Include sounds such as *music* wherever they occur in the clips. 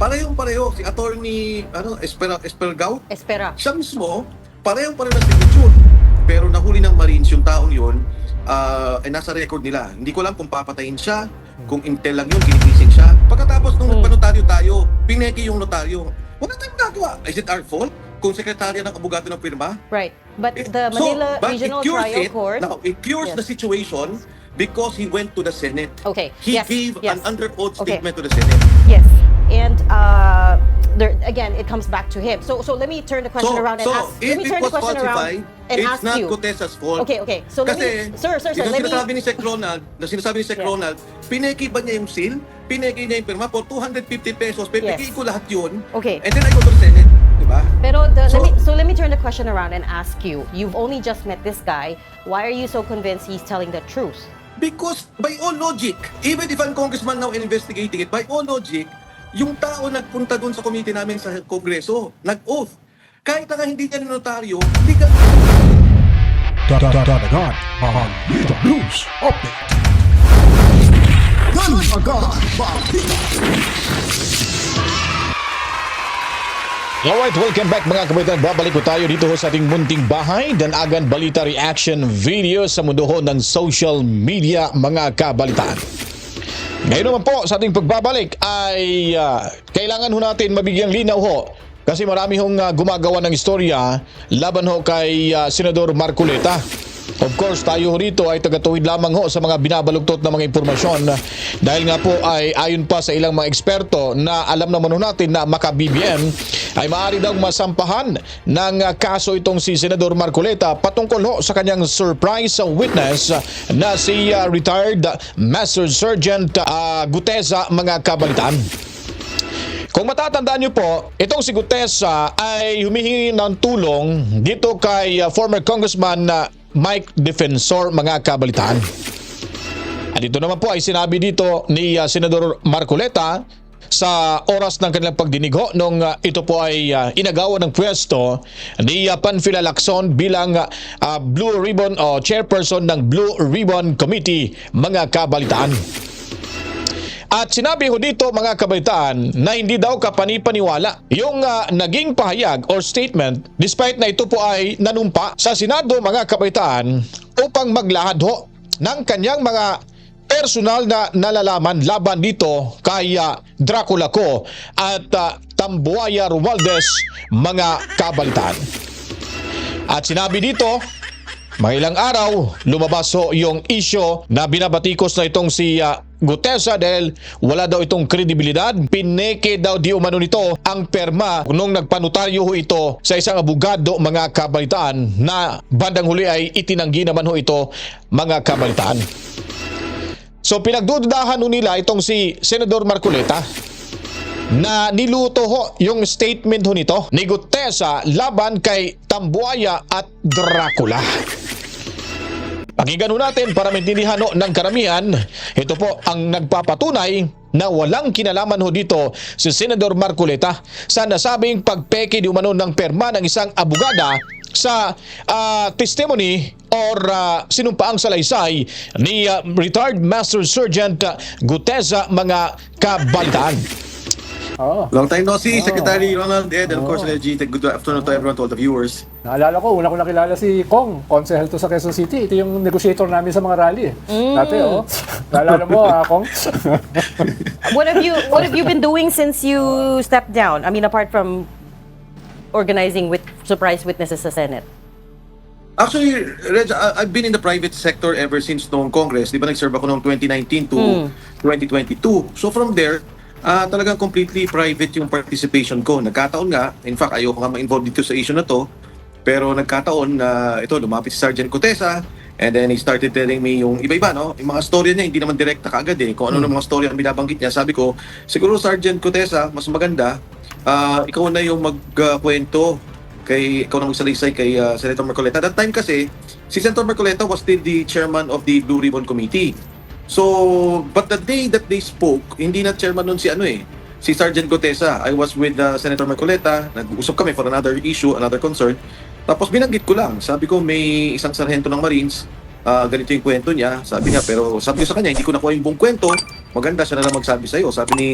parehong pareho. Si attorney, ano, Esper, Espergao, Espera. siya mismo, parehong pareho ng signature. Pero nahuli ng Marines yung taong yun, ah, ay nasa record nila. Hindi ko alam kung papatayin siya, kung intel lang yun, ginising siya. Pagkatapos nung Hmm. nagpanotaryo tayo, pineki yung notaryo. Wala tayong magagawa. Is it our fault? Kung sekretarya ng abogado ng firma? Right. But Eh, the Manila but Regional Trial it, Court. Now, it cures Yes. the situation because he went to the Senate. Okay. He yes. gave yes. an under oath Okay. statement to the Senate. Yes. And uh, there again, it comes back to him. So so let me turn the question So, around and so ask. Let me turn the question around and it's ask not you. Cotesa's fault. Okay, okay. So let me, sir, sir, sir, let me. sinasabi ni Sec Ronald, na sinasabi ni Sec Yes. Ronald, pineki ba niya yung seal? Pineki niya yung pirma for 250 pesos. Pipikiin Yes. ko lahat yun. Okay. And then I go to the Senate. Diba? Pero the, So- let me, so let me turn the question around and ask you. You've only just met this guy. Why are you so convinced he's telling the truth? Because by all logic, even if I'm congressman now investigating it, by all logic, yung tao nagpunta dun sa committee namin sa Kongreso, nag-oath. Kahit na nga hindi niya notaryo, hindi ka... Dadagan ang Balita News Update. Dalagan Balita. Alright, welcome back mga kabataan. Babalik ko tayo dito ho sa ating munting bahay. Danagan Balita Reaction video sa mundo ho ng social media mga kabalitaan. Ngayon naman po sa ating pagbabalik ay ah, kailangan ho natin mabigyang linaw ho kasi marami hong ah, gumagawa ng istorya laban ho kay ah, Senador Marcoleta. Of course, tayo rito ay tagatuwid lamang ho sa mga binabaluktot na mga impormasyon dahil nga po ay ayon pa sa ilang mga eksperto na alam naman natin na maka-BBM ay maaari daw masampahan ng kaso itong si Senador Marcoleta patungkol ho sa kanyang surprise witness na si ah, retired Master Sergeant ah, Gutesa mga kabalitaan. Kung matatandaan niyo po, itong si Gutesa ay humihingi ng tulong dito kay uh, former Congressman na Mike Defensor mga kabalitaan. At ito naman po ay sinabi dito ni uh, Senador Marcoleta sa oras ng kanilang pagdinig nung uh, ito po ay uh, inagawa ng pwesto ni uh, Panfila Lacson bilang uh, uh, Blue Ribbon o chairperson ng Blue Ribbon Committee mga kabalitaan. At sinabi ho dito mga kabaitaan na hindi daw kapanipaniwala yung ah, naging pahayag or statement despite na ito po ay nanumpa sa Senado mga kabaitaan upang maglahad ho ng kanyang mga personal na nalalaman laban dito kay ah, Dracula ko at ah, Tambuaya Romualdez mga kabalitaan. At sinabi dito mga ilang araw, lumabas ho yung isyo na binabatikos na itong si ah, Gutesa dahil wala daw itong kredibilidad. Pineke daw di umano nito ang perma nung nagpanotaryo ho ito sa isang abogado mga kabalitaan na bandang huli ay itinanggi naman ho ito mga kabalitaan. So pinagdududahan ho nila itong si Senador Marcoleta na niluto ho yung statement ho nito ni Gutesa laban kay Tambuaya at Dracula. Pakinggan natin para maintindihan ho ng karamihan. Ito po ang nagpapatunay na walang kinalaman ho dito si Senador Marcoleta sa nasabing pagpeke di umano ng perma ng isang abogada sa ah, testimony or ah, sinumpaang salaysay ni ah, retired Master Sergeant Gutesa mga kabalitaan. Oo. Long time no see, Secretary Ronald Ed, and of course, Reggie. Good afternoon to everyone, to all the viewers. Naalala ko, una ko nakilala si Kong, konsehal to sa Quezon City. Ito yung negotiator namin sa mga rally. eh. Dati, oh. Naalala mo, ah, Kong? *laughs* What have you What have you been doing since you stepped down? I mean, apart from organizing with surprise witnesses sa Senate. Actually, Reg, I- I've been in the private sector ever since noong Congress. Di ba nag-serve ako noong 2019 to 2022. So from there, ah talagang completely private yung participation ko. Nagkataon nga, in fact, ayoko nga ma-involve dito sa issue na to, pero nagkataon na ito, lumapit si Sergeant Cotesa, and then he started telling me yung iba-iba, no? Yung mga storya niya, hindi naman direkta kaagad eh. Kung ano ng mga storya ang binabanggit niya, sabi ko, siguro Sergeant Cotesa, mas maganda, ah, ikaw na yung magkwento kay ikaw na magsalaysay kay uh, Senator Marcoleta. That time kasi, si Senator Marcoleta was still the chairman of the Blue Ribbon Committee. So, but the day that they spoke, hindi na chairman nun si ano eh, si Sergeant Gotesa. I was with uh, Senator Marcoleta, nag-usap kami for another issue, another concern. Tapos binanggit ko lang, sabi ko may isang sarhento ng Marines, ah, ganito yung kwento niya. Sabi niya, pero sabi ko sa kanya, hindi ko nakuha yung buong kwento maganda siya na lang magsabi sa'yo. Sabi ni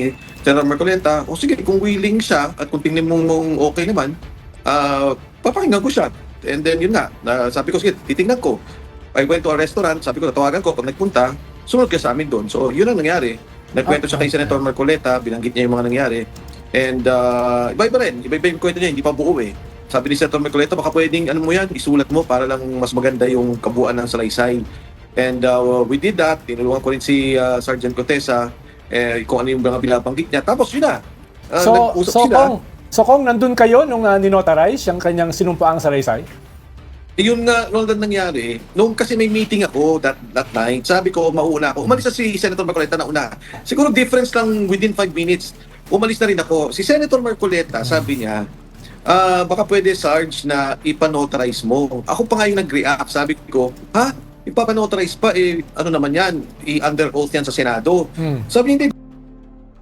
Senator Marcoleta, o sige, kung willing siya at kung tingnan mong, mong okay naman, ah papakinggan ko siya. And then yun nga, na, sabi ko, sige, titingnan ko. I went to a restaurant, sabi ko, natawagan ko, pag nagpunta, sumunod ka sa amin doon. So, yun ang nangyari. Nagkwento siya kay Senator Marcoleta, binanggit niya yung mga nangyari. And uh, iba-iba rin, iba-iba yung kwento niya, hindi pa buo eh. Sabi ni Senator Marcoleta, baka pwedeng, ano mo yan, isulat mo para lang mas maganda yung kabuuan ng salaysay. And uh, we did that, tinulungan ko rin si uh, Sergeant Cotesa, eh, kung ano yung mga binabanggit niya. Tapos yun na, uh, So, nag-usap so sila. kung, so kung nandun kayo nung uh, ninotarize yung kanyang sinumpaang salaysay? Yun nga, nung nangyari, nung kasi may meeting ako that, that night, sabi ko, mauna ako. Umalis na si Senator Marcoleta na una. Siguro difference lang within 5 minutes, umalis na rin ako. Si Senator Marcoleta, sabi niya, ah baka pwede, Sarge, na ipanotarize mo. Ako pa nga yung nag-react. Sabi ko, ha? Ipapanotarize pa? Eh, ano naman yan? I-under oath yan sa Senado. Hmm. Sabi niya, hindi,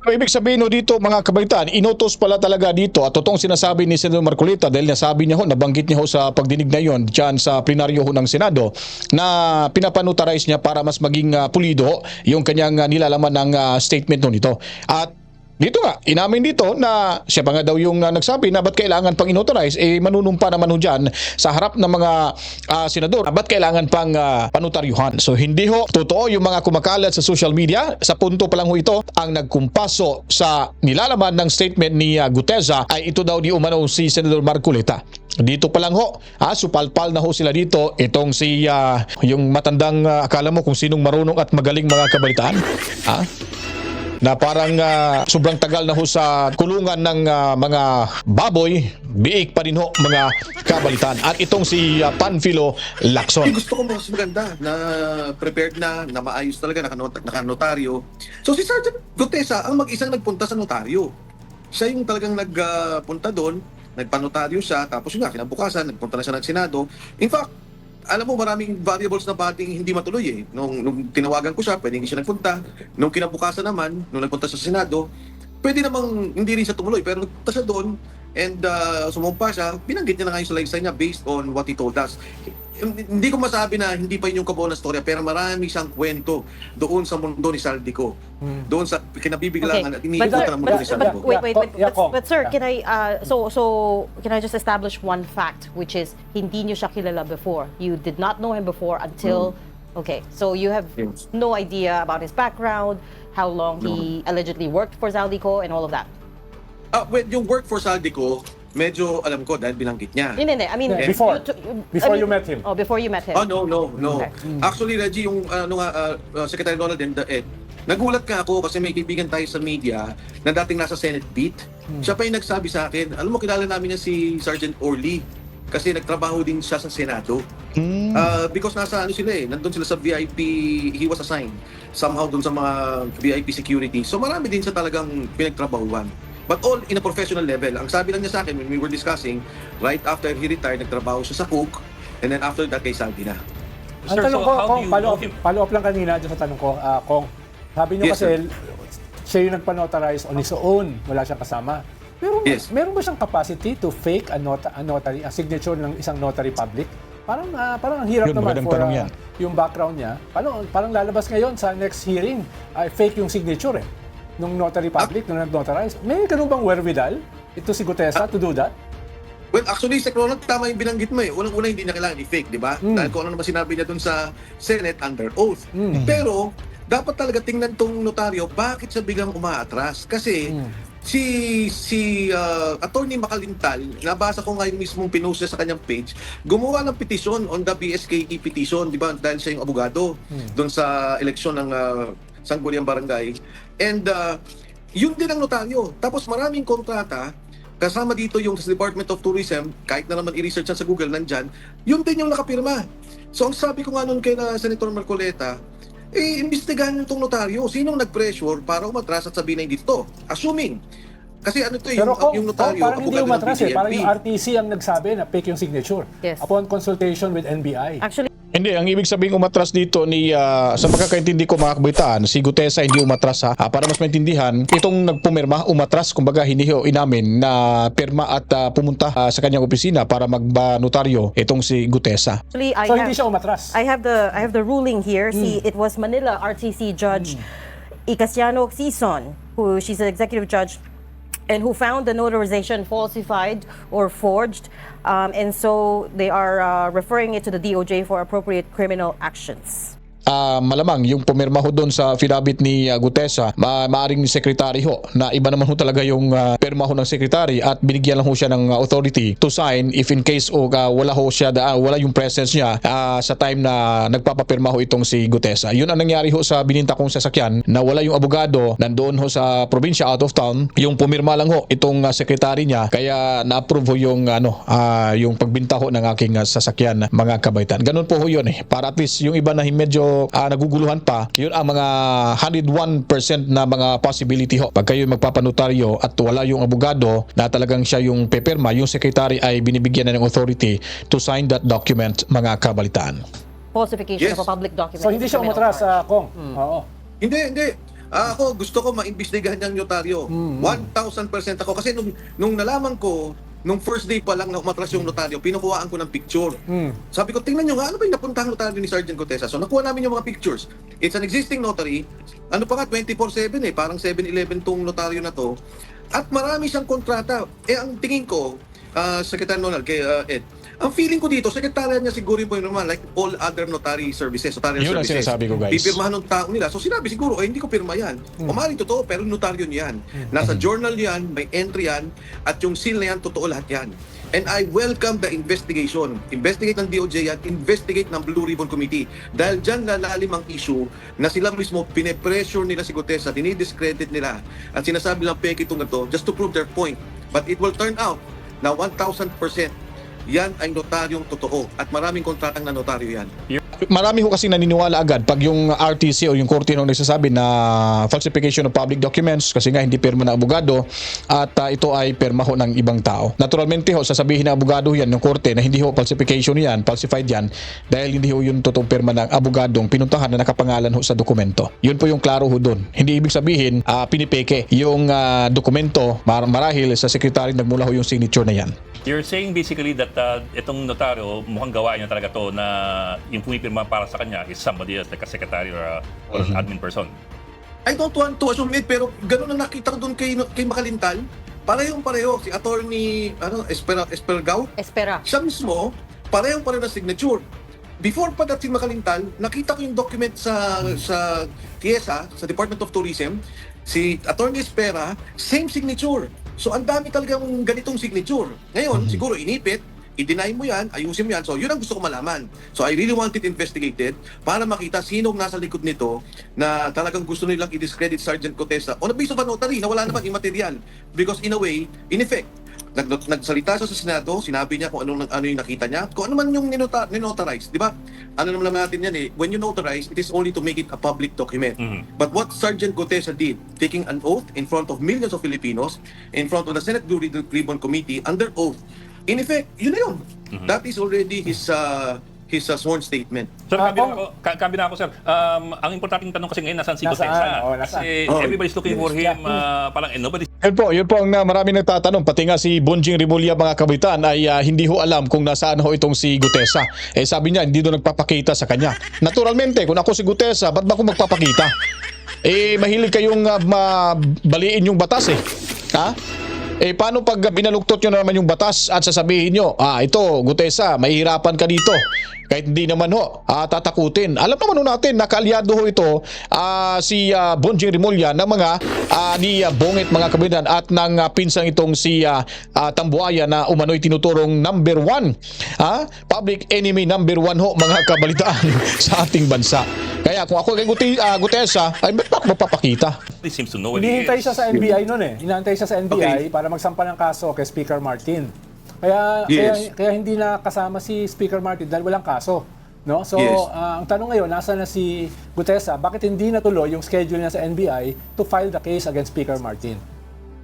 So, ibig sabihin ho dito mga kabalitaan, inutos pala talaga dito at totoong sinasabi ni Senator Marcolita dahil nasabi niya ho, nabanggit niya ho sa pagdinig na yon dyan sa plenaryo ho ng Senado na pinapanutarize niya para mas maging ah, pulido ho yung kanyang ah, nilalaman ng ah, statement ho nito. At dito nga, inamin dito na siya pa nga daw yung ah, nagsabi na ba't kailangan pang inauthorize, eh manunumpa naman ho dyan sa harap ng mga ah, senador, ba't kailangan pang ah, panutaryuhan. So hindi ho, totoo yung mga kumakalat sa social media, sa punto pa lang ho ito, ang nagkumpaso sa nilalaman ng statement ni ah, Guteza ay ito daw di umano si Senador Marcoleta. Dito pa lang ho, ah, supalpal na ho sila dito itong si ah, yung matandang ah, akala mo kung sinong marunong at magaling mga kabalitaan. Ah? Na parang ah, sobrang tagal na ho sa kulungan ng ah, mga baboy, biik pa rin ho mga kabalitan. At itong si ah, Panfilo Lacson. gusto ko mas maganda na prepared na, na maayos talaga, nakanot nakanotaryo. So si Sergeant Gutesa ang mag-isang nagpunta sa notaryo. Siya yung talagang nagpunta doon, nagpanotaryo siya, tapos yun nga, kinabukasan, nagpunta na siya ng Senado. In fact, alam mo, maraming variables na bating hindi matuloy eh. Nung, nung tinawagan ko siya, pwede hindi siya nagpunta. Nung kinabukasan naman, nung nagpunta sa Senado, pwede namang hindi rin siya tumuloy. Pero nagpunta siya doon and uh, sumumpa siya, binanggit niya na nga yung salaysay niya based on what he told us. Hindi ko masabi na hindi pa yun yung kabuo na storya, pero marami siyang kwento doon sa mundo ni Saldico. Doon sa kinabibiglangan at But, iniikutan sir, ng mundo but, ni but Saldico. wait, wait, wait. Yeah, But, Kong. but sir, Yeah. can I, uh, so, so, can I just establish one fact, which is, hindi niyo siya kilala before. You did not know him before until, okay, so you have Yes. no idea about his background, how long he allegedly worked for Zaldico, and all of that. Ah, well, yung work for Saldico, medyo alam ko dahil binanggit niya. Hindi, hindi. I mean, Yeah, before. you- you- Before I mean- you met him. Oh, before you met him. Oh, no, no, no. Okay. Actually, Reggie, yung ano nga, uh, uh, Secretary Donald and the Ed, nagulat ka ako kasi may kaibigan tayo sa media na dating nasa Senate beat. Siya pa yung nagsabi sa akin, alam mo, kilala namin niya si Sergeant Orly kasi nagtrabaho din siya sa Senado. Uh, because nasa ano sila eh, nandun sila sa VIP, he was assigned somehow dun sa mga VIP security. So marami din siya talagang pinagtrabahuan. But all in a professional level. Ang sabi lang niya sa akin when we were discussing, right after he retired, nagtrabaho siya sa Cook, and then after that kay Saldi na. Ang Sir, tanong so ko, how Kong, you follow know up, him? follow up lang kanina dyan sa tanong ko, ah, Kong. Sabi niyo Yes, kasi, sir. siya yung nagpa-notarize on his own. Wala siyang kasama. Pero Yes. meron ba siyang capacity to fake a, nota, a notary, a signature ng isang notary public? Parang ah, parang ang hirap Yun, naman magandang for tanong ah, yan. yung background niya. Parang, parang lalabas ngayon sa next hearing, ay fake yung signature eh. Nung notary public, nung nag-notarize. May ganun bang wherewithal? Ito si Gutesa to do that? Well, actually, sa Ronald, tama yung binanggit mo eh. Unang-una, hindi na kailangan i-fake, di ba? Mm. Dahil kung ano naman sinabi niya dun sa Senate under oath. Mm. Pero, dapat talaga tingnan tong notaryo, bakit siya biglang umaatras? Kasi, Mm. si si uh, Attorney Makalintal, nabasa ko ngayon mismong pinost niya sa kanyang page, gumawa ng petition on the BSKE petition, di ba? Dahil siya yung abogado doon sa eleksyon ng uh, Sangguniang Barangay. And uh, yun din ang notaryo. Tapos maraming kontrata, kasama dito yung sa Department of Tourism, kahit na naman i-research sa Google, nandyan, yun din yung nakapirma. So ang sabi ko nga nun kay na Senator Marcoleta, eh, imbestigahan yung itong notaryo. Sinong nag-pressure para umatras at sabihin na hindi ito? Assuming. Kasi ano ito, yung, kung, yung notaryo, parang hindi umatras eh. Parang yung RTC ang nagsabi na fake yung signature. Yes. Upon consultation with NBI. Actually, Hindi, ang ibig sabihin umatras dito ni ah, sa pagkakaintindi ko mga kabitaan, si Gutesa hindi umatras ha. Ah, para mas maintindihan, itong nagpumirma umatras kumbaga hindi ho inamin na pirma at ah, pumunta ah, sa kanyang opisina para magba-notaryo itong si Gutesa. actually, I So have... hindi siya umatras. I have the I have the ruling here. See, it was Manila RTC judge Icasiano Sison, who she's an executive judge and who found the notarization falsified or forged. Um, and so they are uh, referring it to the DOJ for appropriate criminal actions. Ah, malamang yung pumirma ho doon sa affidavit ni uh, Gutesa, ma maaring sekretary ho na iba naman ho talaga yung ah, pirma ho ng sekretary at binigyan lang ho siya ng authority to sign if in case o ah, wala ho siya ah, wala yung presence niya ah, sa time na nagpapapirma ho itong si Gutesa. Yun ang nangyari ho sa bininta kong sasakyan na wala yung abogado nandoon ho sa probinsya out of town, yung pumirma lang ho itong ah, secretary niya kaya na-approve ho yung ano ah, yung pagbinta ho ng aking ah, sasakyan mga kabaitan. Ganun po ho yun eh. Para at least yung iba na medyo ah, naguguluhan pa, yun ang mga 101% na mga possibility ho. Pag kayo magpapanotaryo at wala yung abogado na talagang siya yung pepirma, yung secretary ay binibigyan na ng authority to sign that document mga kabalitaan. Falsification Yes. of a public document. So hindi siya umatras sa Kong. Oo. Hindi, hindi. Ah, ako, gusto ko maimbestigahan ng notaryo. 1,000% ako. Kasi nung, nung nalaman ko, nung first day pa lang na umatras yung notaryo, pinukuhaan ko ng picture. Sabi ko, tingnan nyo nga, ano ba yung napuntahang notaryo ni Sergeant Cotesa? So, nakuha namin yung mga pictures. It's an existing notary. Ano pa nga, 24-7 eh. Parang 7-Eleven tong notaryo na to. At marami siyang kontrata. Eh, ang tingin ko, uh, Secretary Donald, kay uh, Ed, ang feeling ko dito, sekretarya niya siguro yung naman, like all other notary services, notarial Yun ang services. sinasabi ko, guys. Pipirmahan ng tao nila. So sinabi siguro, eh, hindi ko pirma yan. Hmm. O maaaring totoo, pero notaryo niyan. Nasa journal yan, may entry yan, at yung seal na yan, totoo lahat yan. And I welcome the investigation. Investigate ng DOJ yan, investigate ng Blue Ribbon Committee. Dahil dyan lalalim ang issue na sila mismo pine-pressure nila si Gutesa, dinidiscredit nila, at sinasabi lang peke itong ito just to prove their point. But it will turn out na 1,000% yan ay notaryong totoo at maraming kontratang na notaryo yan. Marami ho kasi naniniwala agad pag yung RTC o yung korte nung nagsasabi na falsification of public documents kasi nga hindi pirma ng abogado at ah, ito ay pirma ho ng ibang tao. Naturalmente ho, sasabihin ng abogado yan ng korte na hindi ho falsification yan, falsified yan dahil hindi ho yung totoong pirma ng abogadong pinuntahan na nakapangalan ho sa dokumento. Yun po yung klaro ho doon. Hindi ibig sabihin ah, pinipeke yung ah, dokumento mar- marahil sa secretary nagmula ho yung signature na yan. You're saying basically that uh, itong notaryo, mukhang gawain niya talaga to na yung pumipirma para sa kanya is somebody else like a secretary or, a, or an admin person. I don't want to assume it, pero ganun ang nakita ko doon kay, kay Makalintal. Parehong pareho. Si attorney ano, Esper, Espergao, Espera. siya mismo, parehong pareho na signature. Before pa dating Makalintal, nakita ko yung document sa sa TIESA, sa Department of Tourism, si Attorney Espera, same signature. So ang dami talagang ganitong signature. Ngayon, siguro inipit, i-deny mo yan, ayusin mo yan. So, yun ang gusto ko malaman. So, I really want it investigated para makita sinong nasa likod nito na talagang gusto nilang i-discredit Sergeant Cotesa on a base of a notary na wala naman immaterial. Because in a way, in effect, nag nagsalita siya sa Senado, sinabi niya kung anong ano yung nakita niya, kung ano man yung ninota, ninotarize, di ba? Ano naman natin yan eh, when you notarize, it is only to make it a public document. But what Sergeant Gotesa did, taking an oath in front of millions of Filipinos, in front of the Senate Blue Ribbon Committee, under oath, in effect, yun na yun. That is already his uh, his uh, sworn statement. Sir, Ah, kambi na kung- ako, ka- kambi na ako, sir. Um, ang importanteng tanong kasi ngayon, nasaan si Nasaan? Gutesa? Oh, nasaan? Kasi Oh, everybody's looking for him, uh, parang, and nobody Yun po, yun po ang na marami nagtatanong. Pati nga si Bonjing Rimulya mga kabitan ay ah, hindi ho alam kung nasaan ho itong si Gutesa. Eh sabi niya, hindi doon nagpapakita sa kanya. Naturalmente, kung ako si Gutesa, ba't ba ako magpapakita? Eh, mahilig kayong uh, mabaliin yung batas eh. Ha? Eh, paano pag binaluktot nyo na naman yung batas at sasabihin nyo, ah, ito, Gutesa, mahihirapan ka dito. Kahit hindi naman ho, ah, tatakutin. Alam naman ho natin, nakaalyado ho ito ah, si ah, Bonjing Rimulya ng mga ah, ni ah, Bongit mga kabinan at ng ah, pinsang itong si ah, ah, Tambuaya na umano'y tinuturong number one. Ha? Public enemy number one ho mga kabalitaan *laughs* sa ating bansa. Kaya kung ako kay Guti, ah, Gutesa, ay ba't what he Hinihintay siya sa NBI noon eh. Inaantay siya sa NBI Okay. para magsampa ng kaso kay Speaker Martin. Kaya Yes. kaya, kaya hindi na kasama si Speaker Martin dahil walang kaso. No? So, Yes. ah, ang tanong ngayon, nasa na si Gutesa? Bakit hindi natuloy yung schedule niya sa NBI to file the case against Speaker Martin?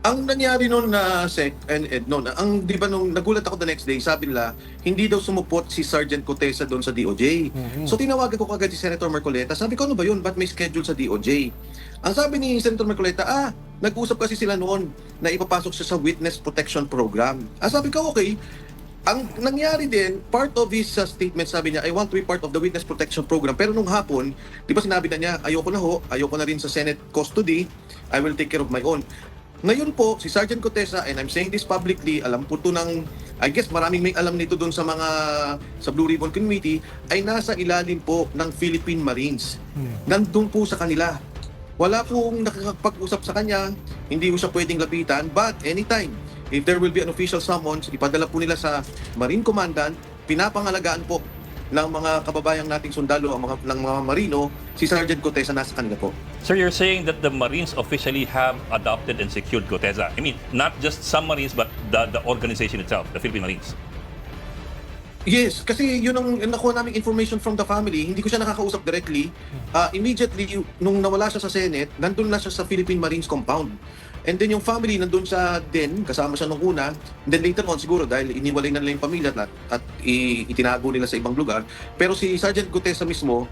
Ang nangyari noon na Sec and Ed noon, ang di ba nung nagulat ako the next day, sabi nila, hindi daw sumupot si Sergeant Cotesa doon sa DOJ. So tinawagan ko kagad si Senator Marcoleta. Sabi ko, ano ba yun? Ba't may schedule sa DOJ? Ang sabi ni Senator Marcoleta, ah, nag-usap kasi sila noon na ipapasok siya sa Witness Protection Program. Ah, sabi ko, okay, ang nangyari din, part of his uh, statement, sabi niya, I want to be part of the witness protection program. Pero nung hapon, di ba sinabi na niya, ayoko na ho, ayoko na rin sa Senate custody, I will take care of my own. Ngayon po, si Sergeant Cotesa, and I'm saying this publicly, alam po to ng, I guess maraming may alam nito doon sa mga, sa Blue Ribbon Committee, ay nasa ilalim po ng Philippine Marines. Nandun po sa kanila. Wala pong nakakapag-usap sa kanya, hindi ko siya pwedeng lapitan, but anytime, if there will be an official summons, ipadala po nila sa Marine Commandant, pinapangalagaan po ng mga kababayang nating sundalo, ang mga, ng mga marino, si Sergeant Cotesa nasa kanila po. Sir, you're saying that the Marines officially have adopted and secured Goteza. I mean, not just some Marines, but the, the organization itself, the Philippine Marines. Yes, kasi yun ang nakuha naming information from the family. Hindi ko siya nakakausap directly. Uh, immediately, nung nawala siya sa Senate, nandun na siya sa Philippine Marines compound. And then yung family nandun sa den, kasama siya nung una. And then later on, siguro dahil iniwalay na nila yung pamilya at, at itinago nila sa ibang lugar. Pero si Sergeant Gutesa mismo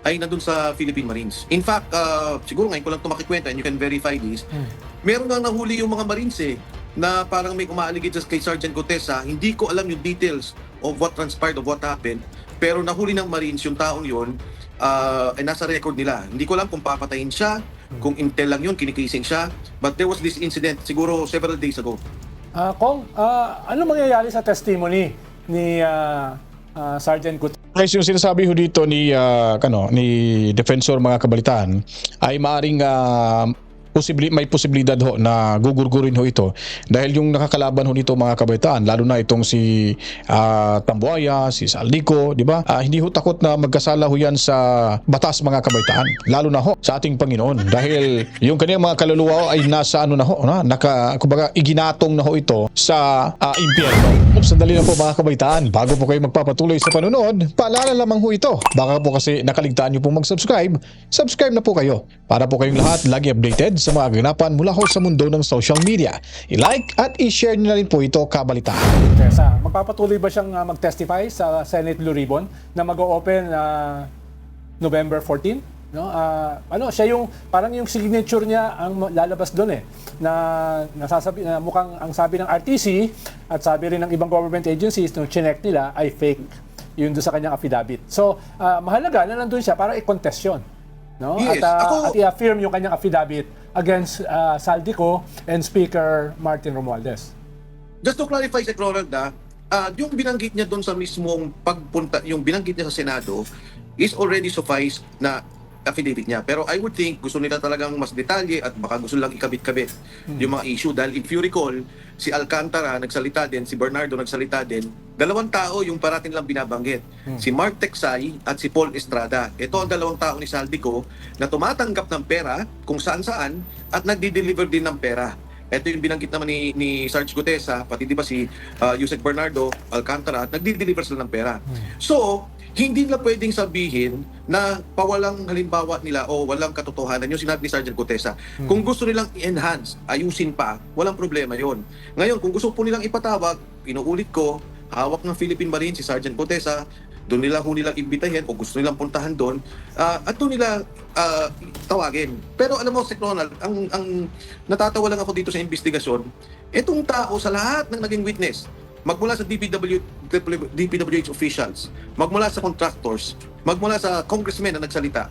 ay nandun sa Philippine Marines. In fact, uh, siguro ngayon ko lang ito makikwenta and you can verify this. Meron nga nahuli yung mga Marines eh na parang may umaaligid sa kay Sergeant Gutesa. Hindi ko alam yung details of what transpired, of what happened. Pero nahuli ng Marines yung taong yun uh, ay nasa record nila. Hindi ko alam kung papatayin siya, kung intel lang yun, kinikising siya. But there was this incident siguro several days ago. Ah, Kong, ah, ano mangyayari sa testimony ni ah, ah, Sergeant Gutierrez? Guys, yung sinasabi ho dito ni ah, kano ni defensor mga kabalitaan ay maaring ah, posibli may posibilidad ho na gugurgurin ho ito dahil yung nakakalaban ho nito mga kabalitaan lalo na itong si ah, Tambuaya, si Saldico, di ba? Ah, hindi ho takot na magkasala ho yan sa batas mga kabalitaan lalo na ho sa ating Panginoon dahil yung kanyang mga kaluluwa ho ay nasa ano na ho, na, naka kumbaga iginatong na ho ito sa ah, impyerno. Oops, sandali lang po mga kabaitaan. Bago po kayo magpapatuloy sa panonood, paalala lamang ho ito. Baka po kasi nakaligtaan nyo pong mag-subscribe, subscribe na po kayo para po kayong lahat lagi updated sa mga ganapan mula ho sa mundo ng social media. I-like at i-share nyo na rin po ito kabalitaan. Tessa, magpapatuloy ba siyang ah, mag-testify sa Senate Blue Ribbon na mag-o-open ah, November 14? No? Ah, ano, siya yung parang yung signature niya ang lalabas doon eh na nasasabi na mukhang ang sabi ng RTC at sabi rin ng ibang government agencies nung chinek nila ay fake yun doon sa kanyang affidavit. So, ah, mahalaga na nandun siya para i-contest yun. No? Yes, at, ah, ako- at i-affirm yung kanyang affidavit against ah, Saldico and Speaker Martin Romualdez. Just to clarify si Ronald ah, ah, yung binanggit niya doon sa mismong pagpunta, yung binanggit niya sa Senado is already suffice na affidavit niya. Pero I would think gusto nila talagang mas detalye at baka gusto lang ikabit-kabit yung mga issue. Dahil if you recall, si Alcantara nagsalita din, si Bernardo nagsalita din, dalawang tao yung parating lang binabanggit. Si Mark Texay at si Paul Estrada. Ito ang dalawang tao ni Saldico na tumatanggap ng pera kung saan-saan at nagdi-deliver din ng pera. Ito yung binanggit naman ni, ni Sarge Gutesa, pati di ba si uh, Yusek Bernardo Alcantara, nagdi-deliver sila ng pera. So, hindi nila pwedeng sabihin na pawalang halimbawa nila o walang katotohanan yung sinabi ni Sergeant Gutesa. Kung gusto nilang i-enhance, ayusin pa, walang problema yon. Ngayon, kung gusto po nilang ipatawag, inuulit ko, hawak ng Philippine Marine si Sergeant Gutesa, doon nila ho nilang imbitahin o gusto nilang puntahan doon ah, at doon nila ah, tawagin. Pero alam mo, Sir Ronald, ang, ang natatawa lang ako dito sa investigasyon, itong tao sa lahat ng naging witness, magmula sa DPW, DPWH officials, magmula sa contractors, magmula sa congressmen na nagsalita,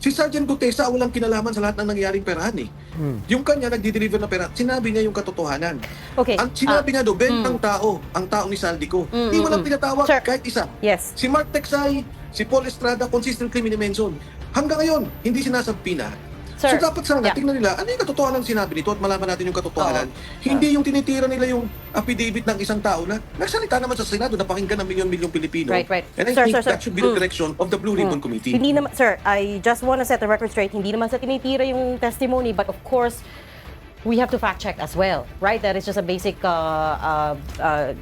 si Sergeant Gutesa walang kinalaman sa lahat ng nangyayaring perahan eh. Yung kanya nagdi-deliver ng pera, sinabi niya yung katotohanan. Okay. Ang sinabi niya do, bentang tao, ang tao ni Saldico. Mm, Hindi mm, mo lang mm. tinatawag Sir. kahit isa. Yes. Si Mark Texay, si Paul Estrada, consistently minimension. Hanggang ngayon, hindi sinasabi na. Sir, so dapat sana yeah. tingnan nila, ano yung katotohanan sinabi nito at malaman natin yung katotohanan. Hindi yung tinitira nila yung affidavit ng isang tao na nagsalita naman sa Senado, napakinggan ng milyon-milyong Pilipino. Right, right. And I Sir, think sir, sir. that should be the Mm. direction of the Blue Ribbon Committee. Hindi naman, sir, I just want to set the record straight. Hindi naman sa tinitira yung testimony, but of course, we have to fact check as well, right? That is just a basic. Uh, uh, uh,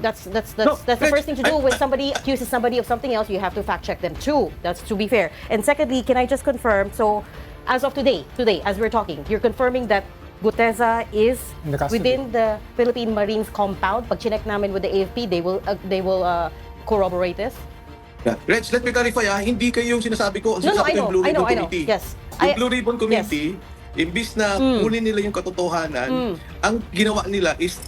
that's that's that's No, that's the first thing to do when somebody accuses somebody of something else. You have to fact check them too. That's to be fair. And secondly, can I just confirm? So, as of today, today as we're talking, you're confirming that. Guteza is the within the Philippine Marines compound. Pag chinek namin with the AFP, they will uh, they will uh, corroborate this. Yeah. Reg, let me clarify ah, hindi kayo yung sinasabi ko, ang No, no, I ko yung know, Blue I know, Ribbon I know. Committee. Yes. Yung I- Blue Ribbon Committee, imbis na kunin nila yung katotohanan, ang ginawa nila is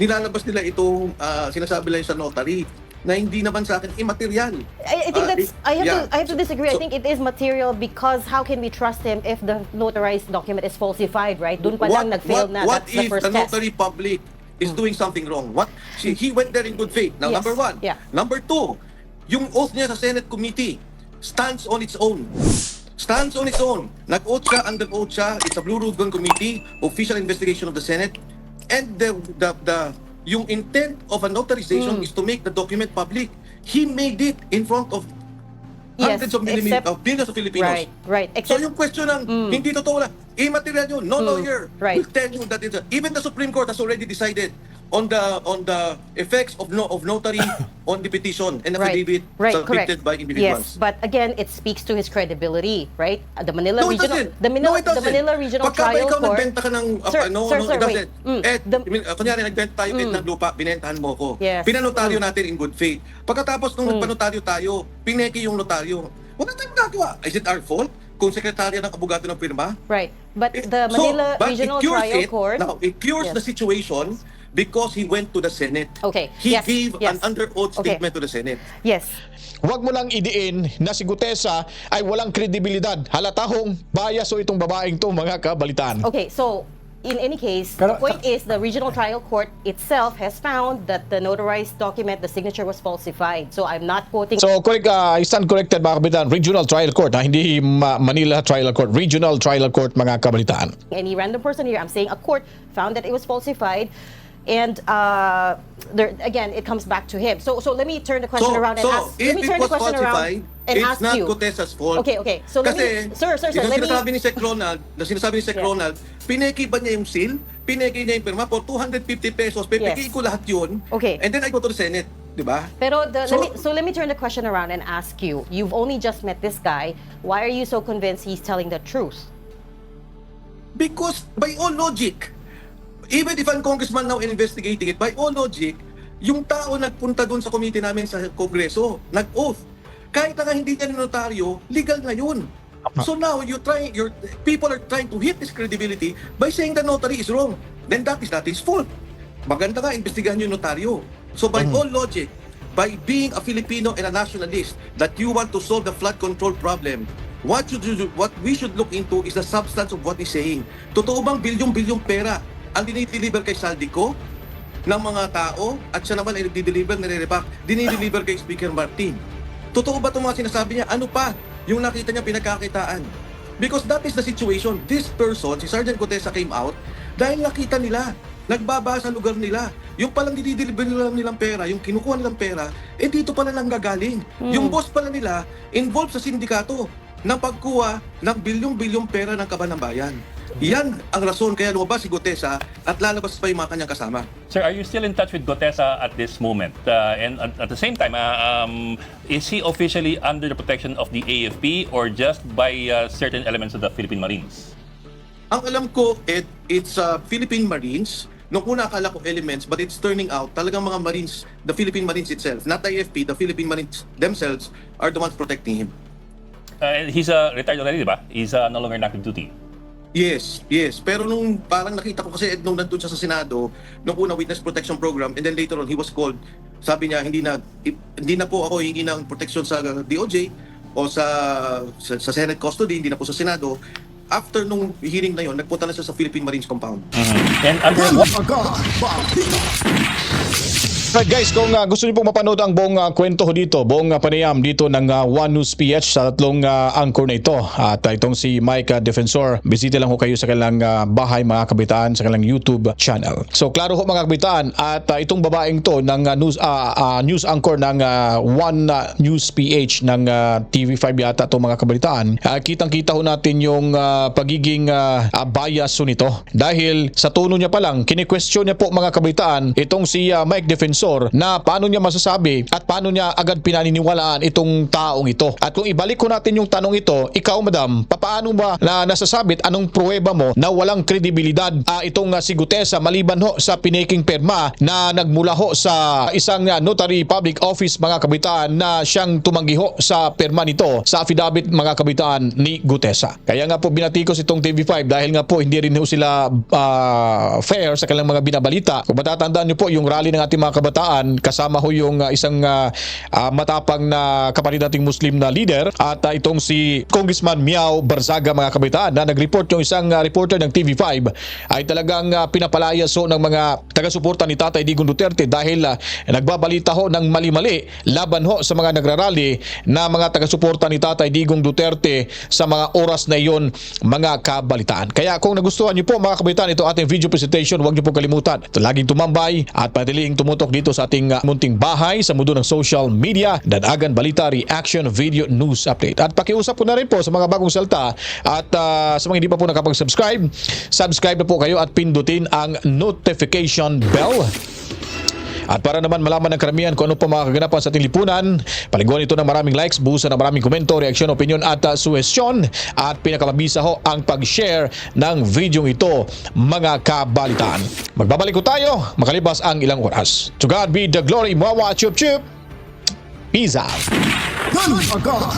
nilalabas nila itong ah, sinasabi lang sa notary na hindi naman sa akin immaterial. I, I think Ah, that's. I have yeah. to. I have to disagree. I So- think it is material because how can we trust him if the notarized document is falsified, right? Doon pa lang nag-fail what, na. what That's the if first the test. notary public is doing something wrong? What see, he went there in good faith. Now, Yes. number one. Yeah. Number two, yung oath niya sa Senate committee stands on its own. Stands on its own. Nag-oath siya, under oath siya. It's a Blue Ribbon Committee, official investigation of the Senate. And the, the, the, yung intent of a notarization Hmm. is to make the document public. He made it in front of Yes, hundreds of, except- of millions of Filipinos. Right, right. So Except, yung question ng hindi totoo lang, immaterial yun, no lawyer right. will tell you that it's a, even the Supreme Court has already decided on the on the effects of no of notary *laughs* on the petition and right, affidavit right, submitted correct. by individuals. Yes, but again, it speaks to his credibility, right? Uh, The Manila no, it Regional, doesn't. the Manila, no, it doesn't. the Manila Regional Pagka ba Trial ikaw Court. nagbenta ka ng, uh, Sir, no, sir, no, sir, it doesn't. wait. Mm, Ed, the- I mean, uh, kunyari, nagbenta tayo Ed, ng lupa, binentahan mo ko. Yes. Mm. Pinanotaryo natin in good faith. Pagkatapos nung nagpanotaryo tayo, pineki yung notaryo. Wala tayong magagawa. Is it our fault? Kung sekretarya ng abogado ng firma? Right, but Eh, the Manila but Regional cures Trial it, Court. Now, it cures Yes. the situation because he went to the Senate. Okay, He yes, gave yes. an under oath Okay. statement to the Senate. Yes, Huwag mo lang idiin na si Gutesa ay walang kredibilidad. Halatahong bias o itong babaeng to mga kabalitaan. Okay, so in any case, Pero- the point is the regional trial court itself has found that the notarized document, the signature was falsified. So I'm not quoting. So, correct, uh, I stand corrected mga kabalitaan. Regional Trial Court, ha? hindi Ma- Manila Trial Court. Regional Trial Court mga kabalitaan. any random person here. I'm saying a court found that it was falsified, and uh, there again, it comes back to him. So, so let me turn the question So, around and so ask. Let me turn the question around and it's ask not you. Cotesa's fault. Okay, okay. So let Kasi, me, sir, sir, sir. Let me. sinasabi ni Sec Ronald, na sinasabi ni Sec Yeah. Ronald, pineki ba niya yung seal? Pineki niya yung pirma for 250 pesos. Pipeki Yes. ko lahat yun. Okay. And then I go to the Senate. Di ba? Pero the, So- let me, so let me turn the question around and ask you. You've only just met this guy. Why are you so convinced he's telling the truth? Because by all logic, even if ang congressman now investigating it, by all logic, yung tao nagpunta doon sa committee namin sa Kongreso, nag-oath. Kahit na hindi niya notaryo, legal na yun. So now you try your people are trying to hit his credibility by saying the notary is wrong. Then that is not his fault. Maganda nga imbestigahan yung notaryo. So by all logic, by being a Filipino and a nationalist that you want to solve the flood control problem, what should you, do- what we should look into is the substance of what he's saying. Totoo bang bilyong-bilyong pera ang dinideliver kay Saldico ng mga tao at siya naman ay nagdi-deliver, nire-repack, dinideliver kay Speaker Martin. Totoo ba itong mga sinasabi niya? Ano pa yung nakita niya pinagkakitaan? Because that is the situation. This person, si Sergeant Gutesa came out dahil nakita nila, nagbaba sa lugar nila. Yung palang dinideliver nila nilang pera, yung kinukuha nilang pera, eh dito pala nang gagaling. Yung boss pala nila, involved sa sindikato ng pagkuha ng bilyong-bilyong pera ng kaban ng bayan. Yan ang rason kaya lumabas si Gutesa at lalabas pa yung mga kanyang kasama. Sir, are you still in touch with Gotesa at this moment? Uh, and at, at the same time, uh, um, is he officially under the protection of the AFP or just by uh, certain elements of the Philippine Marines? Ang alam ko, it, it's uh, Philippine Marines. Nung una akala ko elements, but it's turning out talagang mga Marines, the Philippine Marines itself, not the AFP, the Philippine Marines themselves are the ones protecting him. Uh, he's uh, retired already, di ba? He's uh, no longer in active duty. Yes, yes. Pero nung parang nakita ko kasi nung nandun siya sa Senado, nung una witness protection program, and then later on he was called, sabi niya hindi na hindi na po ako hingi ng protection sa DOJ o sa, sa sa Senate custody, hindi na po sa Senado. After nung hearing na yon, nagpunta na siya sa Philippine Marines compound. And under what Agad Balita. Right guys, kung uh, gusto niyo pong mapanood ang buong uh, kwento dito, buong uh, panayam dito ng uh, One News PH sa tatlong uh, anchor na ito. At uh, itong si Mike uh, Defensor, bisita lang ho kayo sa kanilang uh, bahay mga kabitaan sa kanilang YouTube channel. So klaro ho mga kabitaan at uh, itong babaeng to ng uh, news uh, uh, news anchor ng uh, One uh, News PH ng uh, TV5 yata itong mga kabitaan. Uh, kitang-kita ho natin yung uh, pagiging uh, uh, bias nito dahil sa tono niya pa lang, kini-question niya po mga kabitaan itong si uh, Mike Defensor sponsor na paano niya masasabi at paano niya agad pinaniniwalaan itong taong ito. At kung ibalik ko natin yung tanong ito, ikaw madam, papaano ba na nasasabit anong pruweba mo na walang kredibilidad ah, itong ah, si Gutesa maliban ho sa pinaking perma na nagmula ho sa isang ah, notary public office mga kabitaan na siyang tumanggi ho sa perma nito sa affidavit mga kabitaan ni Gutesa. Kaya nga po binatikos itong TV5 dahil nga po hindi rin ho sila ah, fair sa kanilang mga binabalita. Kung matatandaan niyo po yung rally ng ating mga kabataan kasama ho yung ah, isang ah, ah, matapang na kapatid nating Muslim na leader at ah, itong si Congressman Miao Barzaga mga kabataan na nag-report yung isang ah, reporter ng TV5 ay talagang ah, pinapalayas ho ng mga taga-suporta ni Tatay Digong Duterte dahil ah, nagbabalita ho ng mali-mali laban ho sa mga nagrarally na mga taga-suporta ni Tatay Digong Duterte sa mga oras na iyon mga kabalitaan. Kaya kung nagustuhan niyo po mga kabalitaan ito ating video presentation, huwag niyo po kalimutan. Ito laging tumambay at patiling tumutok dito sa ating ah, munting bahay sa mundo ng social media, Dadagan Balita Reaction Video News Update. At pakiusap po na rin po sa mga bagong salta at ah, sa mga hindi pa po nakapag-subscribe, subscribe na po kayo at pindutin ang notification bell at para naman malaman ng karamihan kung ano pa mga kaganapan sa ating lipunan, paliguan ito ng maraming likes, buhusan ng maraming komento, reaksyon, opinion at uh, suwestyon. At pinakamabisa ho ang pag-share ng video ito, mga kabalitaan. Magbabalik ko tayo, makalipas ang ilang oras. To God be the glory, Mwawa Chup Chup. Peace out. Agad.